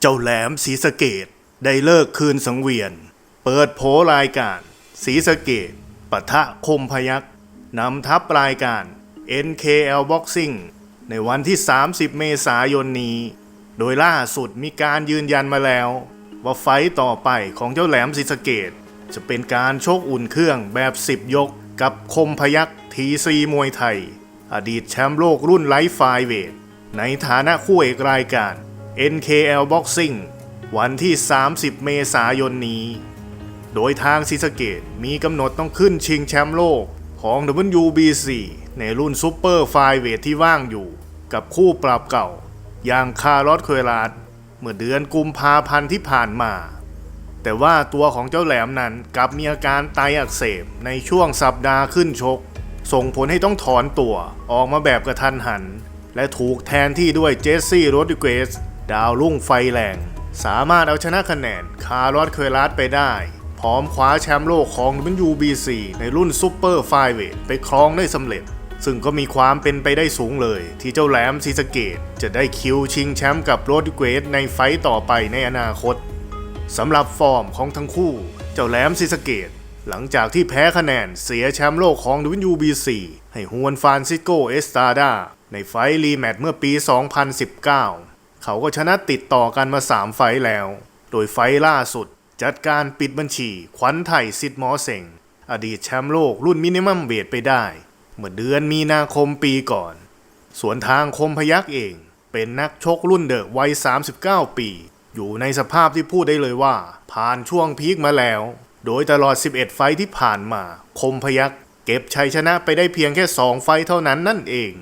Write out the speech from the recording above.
เจ้าแหลมศรีสะเกดได้เลิกคืนสังเวียน เปิดโผรายการศรีสะเกดปะทะคมพยักนำทัพรายการ NKL Boxing ในวันที่ 30 เมษายนนี้ โดยล่าสุดมีการยืนยันมาแล้ว ว่าไฟต์ต่อไปของเจ้าแหลมศรีสะเกดจะเป็นการโชกอุ่นเครื่องแบบ 10 ยกกับคมพยักทีซีมวยไทย อดีตแชมป์โลกรุ่นไลฟ์ไฟเวทในฐานะคู่เอกรายการ NKL Boxing วันที่ 30 เมษายนนี้ โดยทางซีสเกตมีกำหนดต้องขึ้นชิงแชมป์โลกของ WBC ในรุ่นซูเปอร์ไฟเวทที่ว่างอยู่ กับคู่ปรับเก่า อย่างคาร์ลอสเคลาดเมื่อเดือนกุมภาพันธ์ที่ผ่านมา แต่ว่าตัวของเจ้าแหลมนั้นกลับมีอาการไตอักเสบในช่วงสัปดาห์ขึ้นชก ส่งผลให้ต้องถอนตัวออกมาแบบกระทันหัน และถูกแทนที่ด้วยเจสซี่โรดริเกส ดาวรุ่งไฟแรง สามารถเอาชนะคะแนนคาร์ลอสเคลาดไปได้ พร้อมคว้าแชมป์โลกของ WBC ในรุ่นซูเปอร์ไฟเวทไปครองได้สำเร็จ ซึ่งก็มีความเป็นไปได้สูงเลย ที่เจ้าแหลมซีสเกต จะได้คิวชิงแชมป์กับโรดิเกสในไฟต่อไปในอนาคตสำหรับฟอร์มของทั้งคู่ เจ้าแหลมซิสเกตหลังจากที่แพ้คะแนนเสียแชมป์โลกของ WBC ให้ฮวนฟานซิโกเอสตาดาในไฟท์รีแมตช์เมื่อปี 2019 เขาก็ชนะติดต่อกันมา3ไฟแล้ว โดยไฟล่าสุด จัดการปิดบัญชี ขวัญไถ่ซิดหมอเสงอดีตแชมป์โลกรุ่นมินิมัมเวทไปได้ เมื่อเดือนมีนาคมปีก่อนส่วนทางคมพยักเอง เป็นนักชกรุ่นเดอะวัย 39 ปี อยู่ในสภาพที่พูดได้เลยว่า ผ่านช่วงพีคมาแล้ว โดยตลอด 11 ไฟที่ผ่านมา คมพยักเก็บชัยชนะไปได้เพียงแค่ 2 ไฟเท่านั้นนั่นเอง